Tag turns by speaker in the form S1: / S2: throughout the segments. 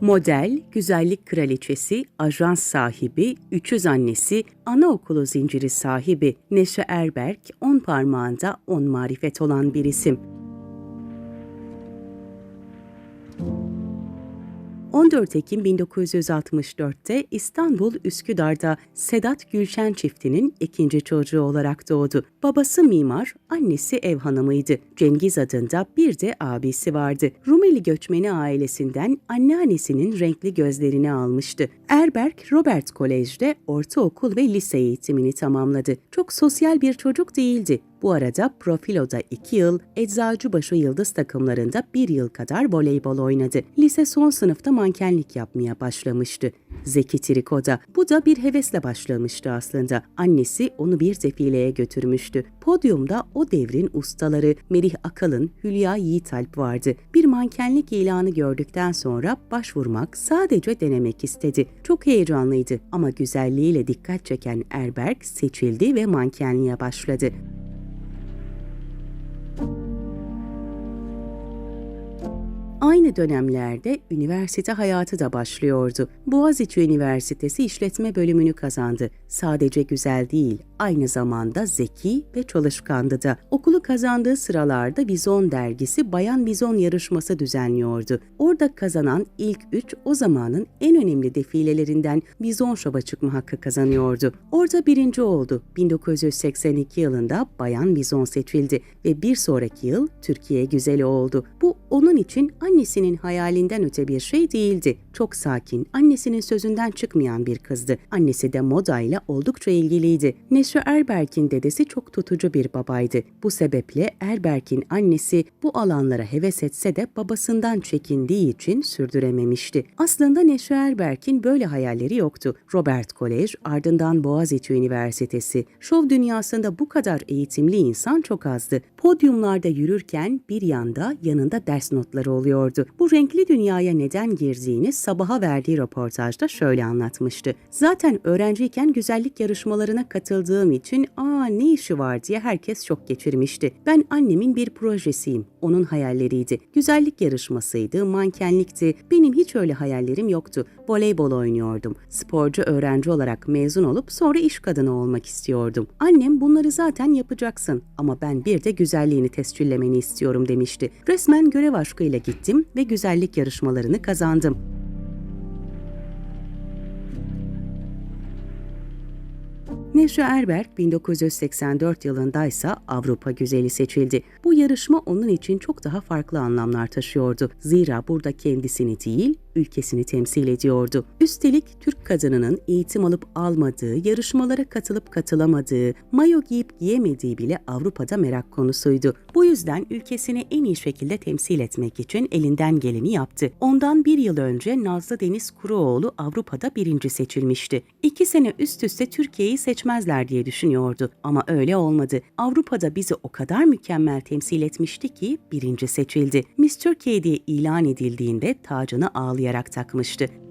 S1: Model, güzellik kraliçesi, ajans sahibi, üçüz annesi, anaokulu zinciri sahibi Neşe Erberk, on parmağında on marifet olan bir isim. 14 Ekim 1964'te İstanbul Üsküdar'da Sedat Gülşen çiftinin ikinci çocuğu olarak doğdu. Babası mimar, annesi ev hanımıydı. Cengiz adında bir de abisi vardı. Rumeli göçmeni ailesinden anneannesinin renkli gözlerini almıştı. Erberk, Robert Kolej'de ortaokul ve lise eğitimini tamamladı. Çok sosyal bir çocuk değildi. Bu arada Profilo'da 2 yıl, Eczacıbaşı Yıldız takımlarında 1 yıl kadar voleybol oynadı. Lise son sınıfta mankenlik yapmaya başlamıştı. Zeki Triko'da. Bu da bir hevesle başlamıştı aslında. Annesi onu bir defileye götürmüştü. Podyumda o devrin ustaları Merih Akalın, Hülya Yiğitalp vardı. Bir mankenlik ilanı gördükten sonra başvurmak, sadece denemek istedi. Çok heyecanlıydı ama güzelliğiyle dikkat çeken Erberk seçildi ve mankenliğe başladı. Aynı dönemlerde üniversite hayatı da başlıyordu. Boğaziçi Üniversitesi İşletme bölümünü kazandı. Sadece güzel değil, aynı zamanda zeki ve çalışkandı da. Okulu kazandığı sıralarda Vizon dergisi Bayan Vizon yarışması düzenliyordu. Orada kazanan ilk üç o zamanın en önemli defilelerinden Vizon Show'a çıkma hakkı kazanıyordu. Orada birinci oldu. 1982 yılında Bayan Vizon seçildi ve bir sonraki yıl Türkiye güzeli oldu. Bu onun için annesinin hayalinden öte bir şey değildi. Çok sakin, annesinin sözünden çıkmayan bir kızdı. Annesi de modayla oldukça ilgiliydi. Neşe Erberk'in dedesi çok tutucu bir babaydı. Bu sebeple Erberk'in annesi bu alanlara heves etse de babasından çekindiği için sürdürememişti. Aslında Neşe Erberk'in böyle hayalleri yoktu. Robert Kolej, ardından Boğaziçi Üniversitesi. Şov dünyasında bu kadar eğitimli insan çok azdı. Podyumlarda yürürken bir yanda yanında ders notları oluyordu. Bu renkli dünyaya neden girdiğini sabaha verdiği röportajda şöyle anlatmıştı. Zaten öğrenciyken güzellik yarışmalarına katıldığım için aa ne işi var diye herkes şok geçirmişti. Ben annemin bir projesiyim. Onun hayalleriydi. Güzellik yarışmasıydı, mankenlikti. Benim hiç öyle hayallerim yoktu. Voleybol oynuyordum. Sporcu öğrenci olarak mezun olup sonra iş kadını olmak istiyordum. Annem bunları zaten yapacaksın ama ben bir de güzelliğini tescillemeni istiyorum demişti. Resmen görev aşkıyla gittim ve güzellik yarışmalarını kazandım. Neşe Erberk 1984 yılında ise Avrupa Güzeli seçildi. Bu yarışma onun için çok daha farklı anlamlar taşıyordu. Zira burada kendisini değil, ülkesini temsil ediyordu. Üstelik Türk kadınının eğitim alıp almadığı, yarışmalara katılıp katılamadığı, mayo giyip giyemediği bile Avrupa'da merak konusuydu. Bu yüzden ülkesini en iyi şekilde temsil etmek için elinden geleni yaptı. Ondan bir yıl önce Nazlı Deniz Kuruoğlu Avrupa'da birinci seçilmişti. İki sene üst üste Türkiye'yi seçmezler diye düşünüyordu ama öyle olmadı. Avrupa'da bizi o kadar mükemmel temsil etmişti ki birinci seçildi. Miss Türkiye diye ilan edildiğinde tacını ağlayarak takmıştı.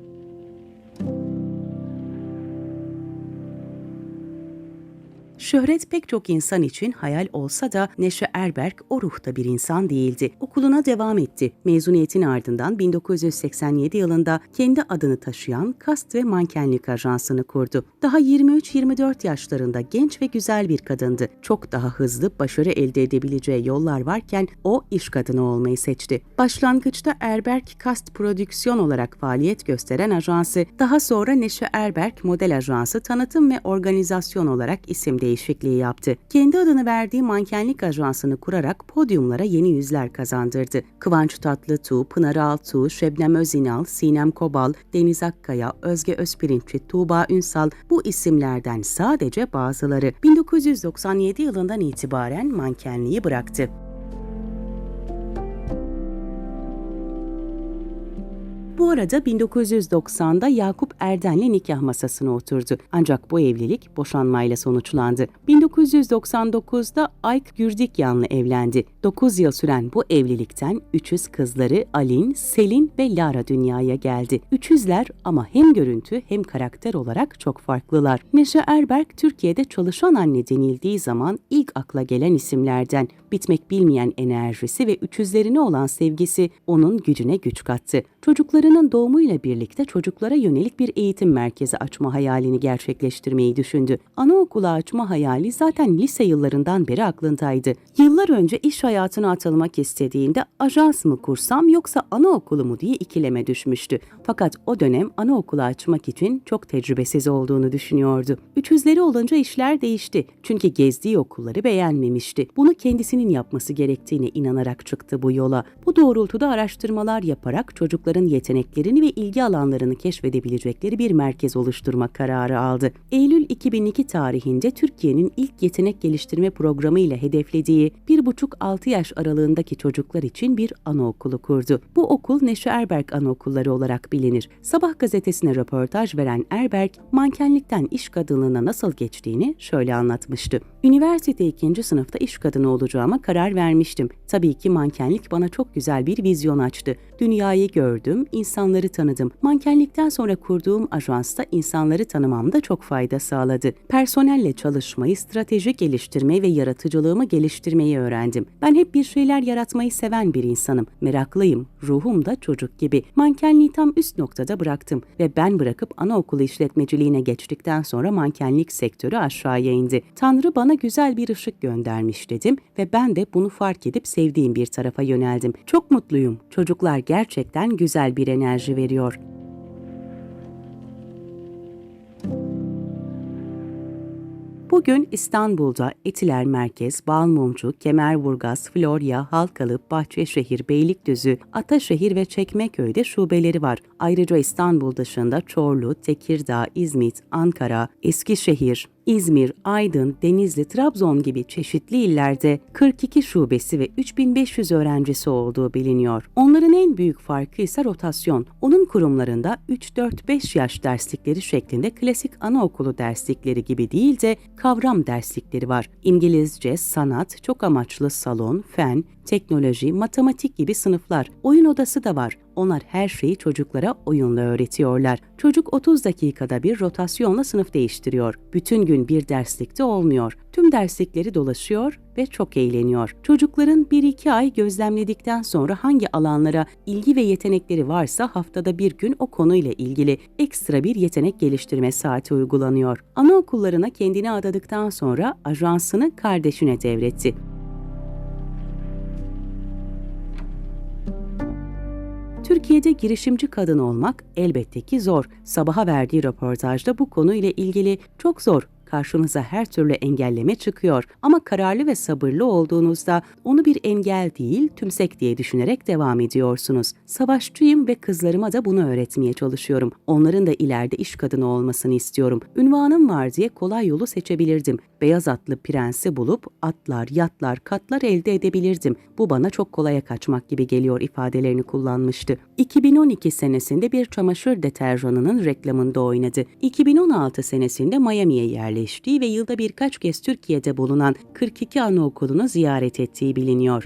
S1: Şöhret pek çok insan için hayal olsa da Neşe Erberk o ruhta bir insan değildi. Okuluna devam etti. Mezuniyetin ardından 1987 yılında kendi adını taşıyan kast ve mankenlik ajansını kurdu. Daha 23-24 yaşlarında genç ve güzel bir kadındı. Çok daha hızlı başarı elde edebileceği yollar varken o iş kadını olmayı seçti. Başlangıçta Erberk Kast Prodüksiyon olarak faaliyet gösteren ajansı, daha sonra Neşe Erberk Model Ajansı tanıtım ve organizasyon olarak isim değişikliği yaptı. Kendi adını verdiği mankenlik ajansını kurarak podyumlara yeni yüzler kazandırdı. Kıvanç Tatlıtuğ, Pınar Altuğ, Şebnem Özinal, Sinem Kobal, Deniz Akkaya, Özge Özpirinççi, Tuğba Ünsal bu isimlerden sadece bazıları 1997 yılından itibaren mankenliği bıraktı. Bu arada 1990'da Yakup Erden'le nikah masasına oturdu. Ancak bu evlilik boşanmayla sonuçlandı. 1999'da Ayk Gürdikyan'la evlendi. 9 yıl süren bu evlilikten üçüz kızları Alin, Selin ve Lara dünyaya geldi. Üçüzler ama hem görüntü hem karakter olarak çok farklılar. Neşe Erberk Türkiye'de çalışan anne denildiği zaman ilk akla gelen isimlerden. Bitmek bilmeyen enerjisi ve üçüzlerine olan sevgisi onun gücüne güç kattı. Çocuklarının doğumuyla birlikte çocuklara yönelik bir eğitim merkezi açma hayalini gerçekleştirmeyi düşündü. Anaokulu açma hayali zaten lise yıllarından beri aklındaydı. Yıllar önce iş hayatına atılmak istediğinde ajans mı kursam yoksa anaokulu mu diye ikileme düşmüştü. Fakat o dönem anaokulu açmak için çok tecrübesiz olduğunu düşünüyordu. Üçüzleri olunca işler değişti. Çünkü gezdiği okulları beğenmemişti. Bunu kendisinin yapması gerektiğine inanarak çıktı bu yola. Bu doğrultuda araştırmalar yaparak çocukların yeteneklerini ve ilgi alanlarını keşfedebilecekleri bir merkez oluşturma kararı aldı. Eylül 2002 tarihinde Türkiye'nin ilk yetenek geliştirme programı ile hedeflediği 1,5-6 yaş aralığındaki çocuklar için bir anaokulu kurdu. Bu okul Neşe Erberk Anaokulları olarak bilinir. Sabah gazetesine röportaj veren Erberk, mankenlikten iş kadınlığına nasıl geçtiğini şöyle anlatmıştı. Üniversite ikinci sınıfta iş kadını olacağıma karar vermiştim. Tabii ki mankenlik bana çok güzel bir vizyon açtı. Dünyayı gördüm, insanları tanıdım. Mankenlikten sonra kurduğum ajansta insanları tanımamda çok fayda sağladı. Personelle çalışmayı, strateji geliştirmeyi ve yaratıcılığımı geliştirmeyi öğrendim. Ben hep bir şeyler yaratmayı seven bir insanım. Meraklıyım. Ruhum da çocuk gibi. Mankenliği tam üst noktada bıraktım ve ben bırakıp anaokulu işletmeciliğine geçtikten sonra mankenlik sektörü aşağıya indi. Tanrı bana güzel bir ışık göndermiş dedim ve ben de bunu fark edip sevdiğim bir tarafa yöneldim. Çok mutluyum. Çocuklar gerçekten güzel bir enerji veriyor. Bugün İstanbul'da Etiler Merkez, Balmumcu, Kemerburgaz, Florya, Halkalı, Bahçeşehir, Beylikdüzü, Ataşehir ve Çekmeköy'de şubeleri var. Ayrıca İstanbul dışında Çorlu, Tekirdağ, İzmit, Ankara, Eskişehir, İzmir, Aydın, Denizli, Trabzon gibi çeşitli illerde 42 şubesi ve 3500 öğrencisi olduğu biliniyor. Onların en büyük farkı ise rotasyon. Onun kurumlarında 3-4-5 yaş derslikleri şeklinde klasik anaokulu derslikleri gibi değil de kavram derslikleri var. İngilizce, sanat, çok amaçlı salon, fen, teknoloji, matematik gibi sınıflar. Oyun odası da var. Onlar her şeyi çocuklara oyunla öğretiyorlar. Çocuk 30 dakikada bir rotasyonla sınıf değiştiriyor. Bütün gün bir derslikte olmuyor. Tüm derslikleri dolaşıyor ve çok eğleniyor. Çocukların 1-2 ay gözlemledikten sonra hangi alanlara ilgi ve yetenekleri varsa haftada bir gün o konuyla ilgili ekstra bir yetenek geliştirme saati uygulanıyor. Anaokullarına kendini adadıktan sonra ajansını kardeşine devretti. Türkiye'de girişimci kadın olmak elbette ki zor. Sabaha verdiği röportajda bu konuyla ilgili çok zor karşınıza her türlü engelleme çıkıyor. Ama kararlı ve sabırlı olduğunuzda onu bir engel değil, tümsek diye düşünerek devam ediyorsunuz. Savaşçıyım ve kızlarıma da bunu öğretmeye çalışıyorum. Onların da ileride iş kadını olmasını istiyorum. Ünvanım var diye kolay yolu seçebilirdim. Beyaz atlı prensi bulup atlar, yatlar, katlar elde edebilirdim. Bu bana çok kolaya kaçmak gibi geliyor ifadelerini kullanmıştı. 2012 senesinde bir çamaşır deterjanının reklamında oynadı. 2016 senesinde Miami'ye yerleşti yerleştiği ve yılda birkaç kez Türkiye'de bulunan 42 anaokulunu ziyaret ettiği biliniyor.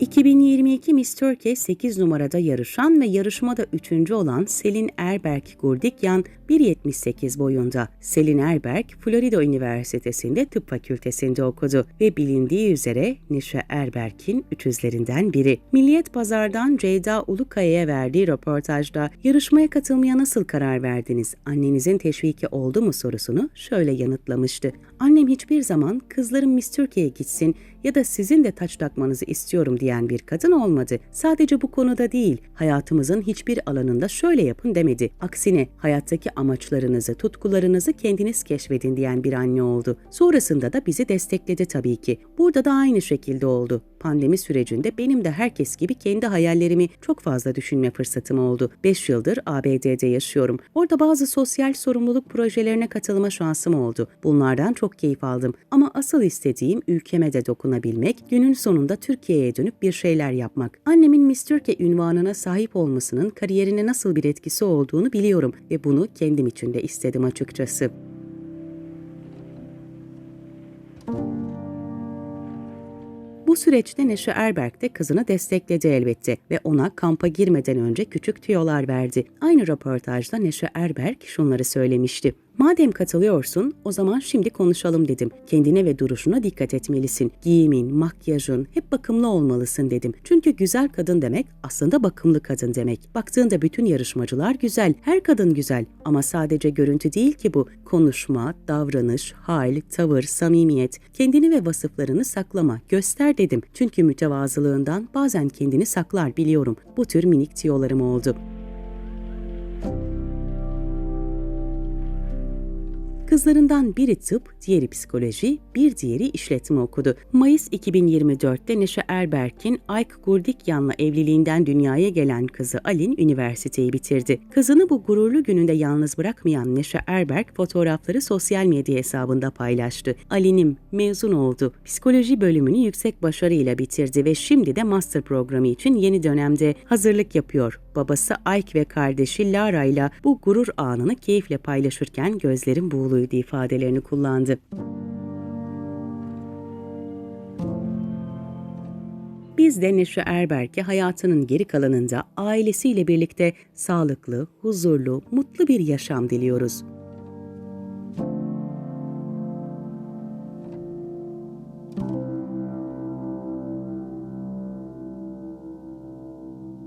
S1: ...2022 Miss Turkey 8 numarada yarışan ve yarışmada 3. olan Selin Erberk Gurdikyan 1.78 boyunda. Selin Erberk, Florida Üniversitesi'nde tıp fakültesinde okudu ve bilindiği üzere Neşe Erberk'in üçüzlerinden biri. Milliyet Pazar'dan Ceyda Ulukaya'ya verdiği röportajda yarışmaya katılmaya nasıl karar verdiniz, annenizin teşviki oldu mu sorusunu şöyle yanıtlamıştı. Annem hiçbir zaman kızlarım Miss Türkiye'ye gitsin ya da sizin de taç takmanızı istiyorum diyen bir kadın olmadı. Sadece bu konuda değil, hayatımızın hiçbir alanında şöyle yapın demedi. Aksine hayattaki amaçlarınızı, tutkularınızı kendiniz keşfedin diyen bir anne oldu. Sonrasında da bizi destekledi tabii ki. Burada da aynı şekilde oldu. Pandemi sürecinde benim de herkes gibi kendi hayallerimi çok fazla düşünme fırsatım oldu. 5 yıldır ABD'de yaşıyorum. Orada bazı sosyal sorumluluk projelerine katılma şansım oldu. Bunlardan çok keyif aldım. Ama asıl istediğim ülkeme de dokunabilmek, günün sonunda Türkiye'ye dönüp bir şeyler yapmak. Annemin Miss Türkiye ünvanına sahip olmasının kariyerine nasıl bir etkisi olduğunu biliyorum ve bunu kendim için de istedim açıkçası. Bu süreçte Neşe Erberk de kızını destekledi elbette ve ona kampa girmeden önce küçük tüyolar verdi. Aynı röportajda Neşe Erberk şunları söylemişti. Madem katılıyorsun, o zaman şimdi konuşalım dedim. Kendine ve duruşuna dikkat etmelisin. Giyimin, makyajın, hep bakımlı olmalısın dedim. Çünkü güzel kadın demek aslında bakımlı kadın demek. Baktığında bütün yarışmacılar güzel, her kadın güzel. Ama sadece görüntü değil ki bu. Konuşma, davranış, hal, tavır, samimiyet, kendini ve vasıflarını saklama, göster dedim. Çünkü mütevazılığından bazen kendini saklar biliyorum. Bu tür minik tiyolarım oldu. Kızlarından biri tıp, diğeri psikoloji, bir diğeri işletme okudu. Mayıs 2024'te Neşe Erberk'in Ayk Gurdikyan'la evliliğinden dünyaya gelen kızı Alin üniversiteyi bitirdi. Kızını bu gururlu gününde yalnız bırakmayan Neşe Erberk fotoğrafları sosyal medya hesabında paylaştı. Alin'im mezun oldu. Psikoloji bölümünü yüksek başarıyla bitirdi ve şimdi de master programı için yeni dönemde hazırlık yapıyor. Babası Ayk ve kardeşi Lara ile bu gurur anını keyifle paylaşırken gözlerim buğuluydu ifadelerini kullandı. Biz de Neşe Erberk'e hayatının geri kalanında ailesiyle birlikte sağlıklı, huzurlu, mutlu bir yaşam diliyoruz.